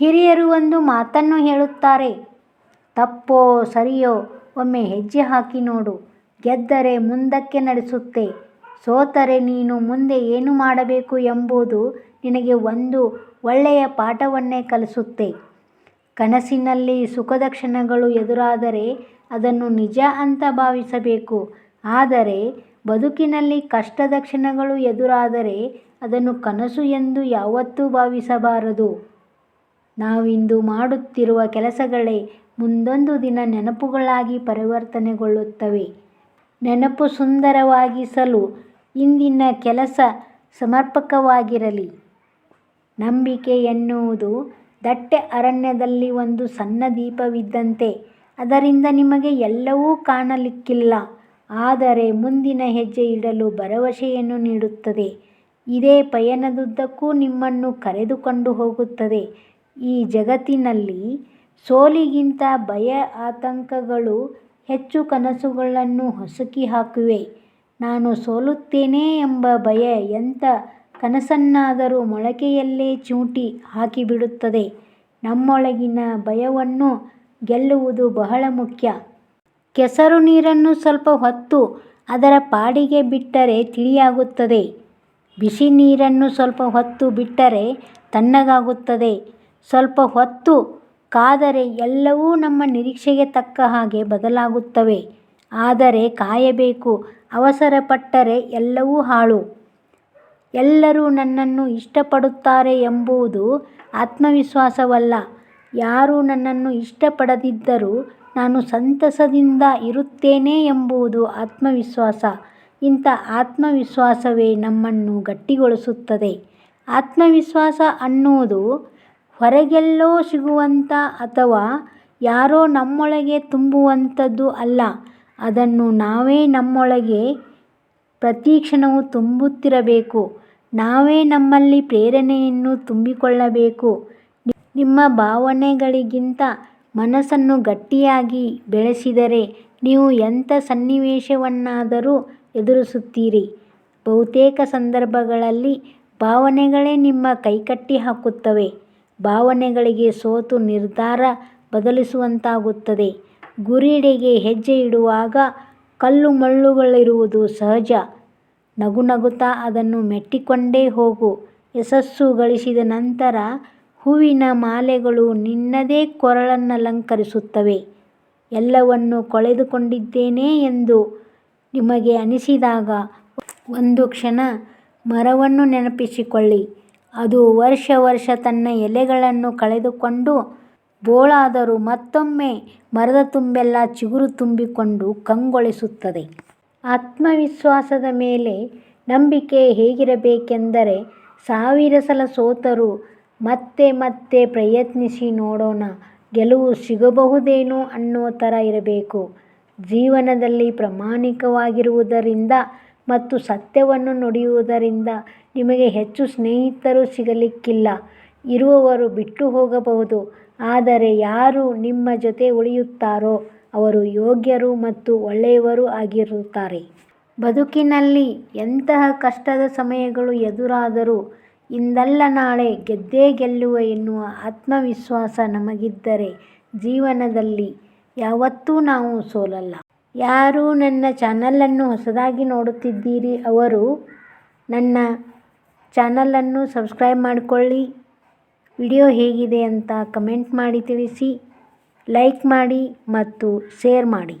ಹಿರಿಯರು ಒಂದು ಮಾತನ್ನು ಹೇಳುತ್ತಾರೆ, ತಪ್ಪೋ ಸರಿಯೋ, ಒಮ್ಮೆ ಹೆಜ್ಜೆ ಹಾಕಿ ನೋಡು, ಗೆದ್ದರೆ ಮುಂದಕ್ಕೆ ನಡೆಸುತ್ತೆ, ಸೋತರೆ ನೀನು ಮುಂದೆ ಏನು ಮಾಡಬೇಕು ಎಂಬುದು ನಿನಗೆ ಒಂದು ಒಳ್ಳೆಯ ಪಾಠವನ್ನೇ ಕಲಿಸುತ್ತೆ. ಕನಸಿನಲ್ಲಿ ಸುಖದ ಕ್ಷಣಗಳು ಎದುರಾದರೆ ಅದನ್ನು ನಿಜ ಅಂತ ಭಾವಿಸಬೇಕು, ಆದರೆ ಬದುಕಿನಲ್ಲಿ ಕಷ್ಟದ ಕ್ಷಣಗಳು ಎದುರಾದರೆ ಅದನ್ನು ಕನಸು ಎಂದು ಯಾವತ್ತೂ ಭಾವಿಸಬಾರದು. ನಾವಿಂದು ಮಾಡುತ್ತಿರುವ ಕೆಲಸಗಳೇ ಮುಂದೊಂದು ದಿನ ನೆನಪುಗಳಾಗಿ ಪರಿವರ್ತನೆಗೊಳ್ಳುತ್ತವೆ. ನೆನಪು ಸುಂದರವಾಗಿಸಲು ಇಂದಿನ ಕೆಲಸ ಸಮರ್ಪಕವಾಗಿರಲಿ. ನಂಬಿಕೆ ಎನ್ನುವುದು ದಟ್ಟೆ ಅರಣ್ಯದಲ್ಲಿ ಒಂದು ಸಣ್ಣ ದೀಪವಿದ್ದಂತೆ ಅದರಿಂದ ನಿಮಗೆ ಎಲ್ಲವೂ ಕಾಣಲಿಕ್ಕಿಲ್ಲ. ಆದರೆ ಮುಂದಿನ ಹೆಜ್ಜೆ ಇಡಲು ಭರವಸೆಯನ್ನು ನೀಡುತ್ತದೆ. ಇದೇ ಪಯಣದುದ್ದಕ್ಕೂ ನಿಮ್ಮನ್ನು ಕರೆದುಕೊಂಡು ಹೋಗುತ್ತದೆ. ಈ ಜಗತ್ತಿನಲ್ಲಿ ಸೋಲಿಗಿಂತ ಭಯ ಆತಂಕಗಳು ಹೆಚ್ಚು ಕನಸುಗಳನ್ನು ಹೊಸಕಿ ಹಾಕಿವೆ. ನಾನು ಸೋಲುತ್ತೇನೆ ಎಂಬ ಭಯ ಎಂಥ ಕನಸನ್ನಾದರೂ ಮೊಳಕೆಯಲ್ಲೇ ಚಿವುಟಿ ಹಾಕಿಬಿಡುತ್ತದೆ. ನಮ್ಮೊಳಗಿನ ಭಯವನ್ನು ಗೆಲ್ಲುವುದು ಬಹಳ ಮುಖ್ಯ. ಕೆಸರು ನೀರನ್ನು ಸ್ವಲ್ಪ ಹೊತ್ತು ಅದರ ಪಾಡಿಗೆ ಬಿಟ್ಟರೆ ತಿಳಿಯಾಗುತ್ತದೆ. ಬಿಸಿ ನೀರನ್ನು ಸ್ವಲ್ಪ ಹೊತ್ತು ಬಿಟ್ಟರೆ ತಣ್ಣಗಾಗುತ್ತದೆ. ಸ್ವಲ್ಪ ಹೊತ್ತು ಕಾದರೆ ಎಲ್ಲವೂ ನಮ್ಮ ನಿರೀಕ್ಷೆಗೆ ತಕ್ಕ ಹಾಗೆ ಬದಲಾಗುತ್ತವೆ. ಆದರೆ ಕಾಯಬೇಕು, ಅವಸರಪಟ್ಟರೆ ಎಲ್ಲವೂ ಹಾಳು. ಎಲ್ಲರೂ ನನ್ನನ್ನು ಇಷ್ಟಪಡುತ್ತಾರೆ ಎಂಬುದು ಆತ್ಮವಿಶ್ವಾಸವಲ್ಲ. ಯಾರು ನನ್ನನ್ನು ಇಷ್ಟಪಡದಿದ್ದರೂ ನಾನು ಸಂತಸದಿಂದ ಇರುತ್ತೇನೆ ಎಂಬುದು ಆತ್ಮವಿಶ್ವಾಸ. ಇಂಥ ಆತ್ಮವಿಶ್ವಾಸವೇ ನಮ್ಮನ್ನು ಗಟ್ಟಿಗೊಳಿಸುತ್ತದೆ. ಆತ್ಮವಿಶ್ವಾಸ ಅನ್ನುವುದು ಹೊರಗೆಲ್ಲೋ ಸಿಗುವಂಥ ಅಥವಾ ಯಾರೋ ನಮ್ಮೊಳಗೆ ತುಂಬುವಂಥದ್ದು ಅಲ್ಲ. ಅದನ್ನು ನಾವೇ ನಮ್ಮೊಳಗೆ ಪ್ರತಿಕ್ಷಣವೂ ತುಂಬುತ್ತಿರಬೇಕು. ನಾವೇ ನಮ್ಮಲ್ಲಿ ಪ್ರೇರಣೆಯನ್ನು ತುಂಬಿಕೊಳ್ಳಬೇಕು. ನಿಮ್ಮ ಭಾವನೆಗಳಿಗಿಂತ ಮನಸ್ಸನ್ನು ಗಟ್ಟಿಯಾಗಿ ಬೆಳೆಸಿದರೆ ನೀವು ಎಂಥ ಸನ್ನಿವೇಶವನ್ನಾದರೂ ಎದುರಿಸುತ್ತೀರಿ. ಬಹುತೇಕ ಸಂದರ್ಭಗಳಲ್ಲಿ ಭಾವನೆಗಳೇ ನಿಮ್ಮ ಕೈಕಟ್ಟಿ ಹಾಕುತ್ತವೆ. ಭಾವನೆಗಳಿಗೆ ಸೋತು ನಿರ್ಧಾರ ಬದಲಿಸುವಂತಾಗುತ್ತದೆ. ಗುರಿಡೆಗೆ ಹೆಜ್ಜೆ ಇಡುವಾಗ ಕಲ್ಲು ಮಳ್ಳುಗಳಿರುವುದು ಸಹಜ. ನಗುನಗುತ್ತಾ ಅದನ್ನು ಮೆಟ್ಟಿಕೊಂಡೇ ಹೋಗು. ಯಶಸ್ಸು ಗಳಿಸಿದ ನಂತರ ಹೂವಿನ ಮಾಲೆಗಳು ನಿನ್ನದೇ ಕೊರಳನ್ನಲಂಕರಿಸುತ್ತವೆ. ಎಲ್ಲವನ್ನೂ ಕಳೆದುಕೊಂಡಿದ್ದೇನೆ ಎಂದು ನಿಮಗೆ ಅನಿಸಿದಾಗ ಒಂದು ಕ್ಷಣ ಮರವನ್ನು ನೆನಪಿಸಿಕೊಳ್ಳಿ. ಅದು ವರ್ಷ ವರ್ಷ ತನ್ನ ಎಲೆಗಳನ್ನು ಕಳೆದುಕೊಂಡು ಬೋಳಾದರೂ ಮತ್ತೊಮ್ಮೆ ಮರದ ತುಂಬೆಲ್ಲ ಚಿಗುರು ತುಂಬಿಕೊಂಡು ಕಂಗೊಳಿಸುತ್ತದೆ. ಆತ್ಮವಿಶ್ವಾಸದ ಮೇಲೆ ನಂಬಿಕೆ ಹೇಗಿರಬೇಕೆಂದರೆ ಸಾವಿರ ಸಲ ಸೋತರೂ ಮತ್ತೆ ಮತ್ತೆ ಪ್ರಯತ್ನಿಸಿ ನೋಡೋಣ, ಗೆಲುವು ಸಿಗಬಹುದೇನೋ ಅನ್ನೋ ಥರ ಇರಬೇಕು. ಜೀವನದಲ್ಲಿ ಪ್ರಾಮಾಣಿಕವಾಗಿರುವುದರಿಂದ ಮತ್ತು ಸತ್ಯವನ್ನು ನುಡಿಯುವುದರಿಂದ ನಿಮಗೆ ಹೆಚ್ಚು ಸ್ನೇಹಿತರು ಸಿಗಲಿಕ್ಕಿಲ್ಲ. ಇರುವವರು ಬಿಟ್ಟು ಹೋಗಬಹುದು, ಆದರೆ ಯಾರು ನಿಮ್ಮ ಜೊತೆ ಉಳಿಯುತ್ತಾರೋ ಅವರು ಯೋಗ್ಯರು ಮತ್ತು ಒಳ್ಳೆಯವರು ಆಗಿರುತ್ತಾರೆ. ಬದುಕಿನಲ್ಲಿ ಎಂತಹ ಕಷ್ಟದ ಸಮಯಗಳು ಎದುರಾದರೂ ಇಂದಲ್ಲ ನಾಳೆ ಗೆದ್ದೇ ಗೆಲ್ಲುವ ಎನ್ನುವ ಆತ್ಮವಿಶ್ವಾಸ ನಮಗಿದ್ದರೆ ಜೀವನದಲ್ಲಿ ಯಾವತ್ತೂ ನಾವು ಸೋಲಲ್ಲ. ಯಾರು ನನ್ನ ಚಾನಲನ್ನು ಹೊಸದಾಗಿ ನೋಡುತ್ತಿದ್ದೀರಿ ಅವರು ನನ್ನ ಚಾನಲನ್ನು ಸಬ್ಸ್ಕ್ರೈಬ್ ಮಾಡಿಕೊಳ್ಳಿ. ವಿಡಿಯೋ ಹೇಗಿದೆ ಅಂತ ಕಮೆಂಟ್ ಮಾಡಿ ತಿಳಿಸಿ, ಲೈಕ್ ಮಾಡಿ ಮತ್ತು ಶೇರ್ ಮಾಡಿ.